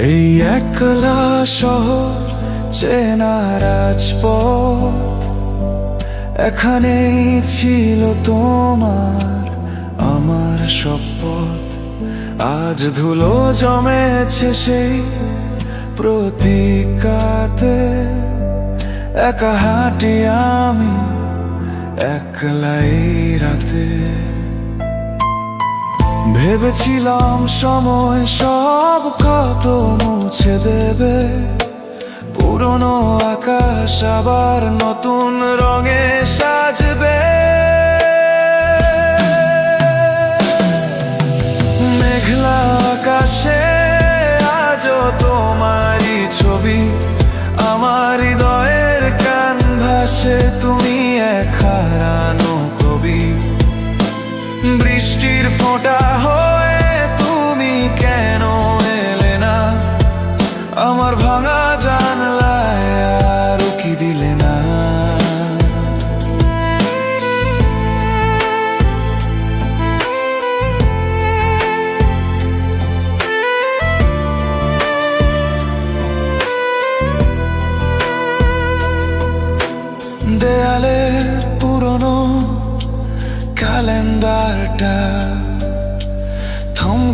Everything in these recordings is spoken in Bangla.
একলা শহর চেনা রাজপথ। এখানেই ছিল তোমার, আমার শপথ আজ ধুলো জমেছে সেই প্রতিকাতে। একা হাঁটি আমি একলাই রাতে। ভেবেছিলাম সময় সব কত মুছে দেবে। পুরনো আকাশ আবার নতুন রঙে সাজবে। মেঘলা আকাশে আজও তোমারই ছবি। আমার হৃদয়ের ক্যানভাসে তুমি এক বৃষ্টির ফোঁটা হয়ে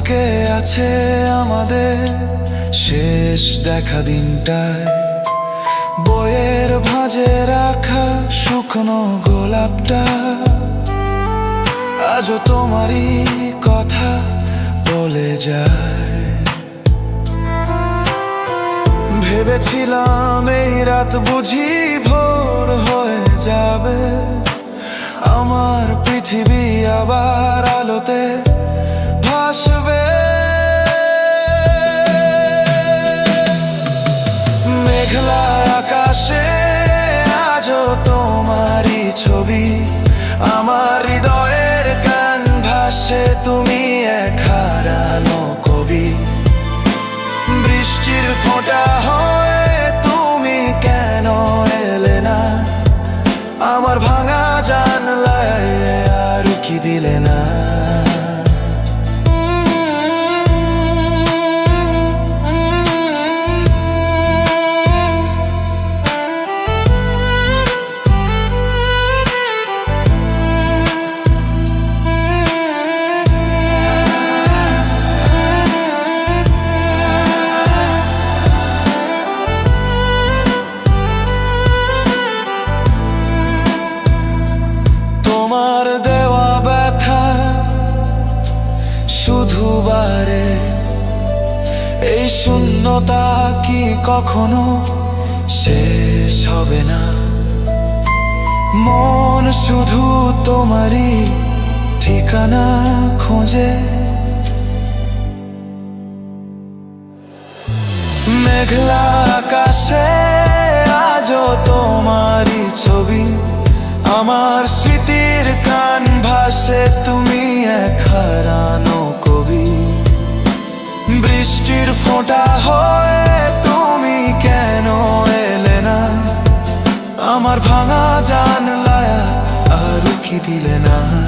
থমকে আছে আমাদের শেষ দেখা দিনটায়। বইয়ের ভাঁজে রাখা শুকনো গোলাপটা আজও তোমারই কথা বলে যায়। ভেবেছিলাম এই রাত বুঝি ভোর হয়ে যাবে। আমার পৃথিবী আবার আলোতে ছবি। আমার হৃদয়ের গান ভাসে, তুমি এক হারানো কবি। বৃষ্টির ফোঁটা হয়ে তুমি কেন এলে না? আমার ভাঙা জানলায় আর কি দিলে না? শূন্যতা কি কখনো শেষ হবে না? মন শুধু তোমারই ঠিকানা খোঁজে। মেঘলা আকাশে আজও তোমারই ছবি। আমার স্মৃতির কান ভাসে, তুমি এক হারানো কবি। বৃষ্টির ফোঁটা হয়ে তুমি কেন এলে না? আমার ভাঙা জানলায় আর কি দিলে না।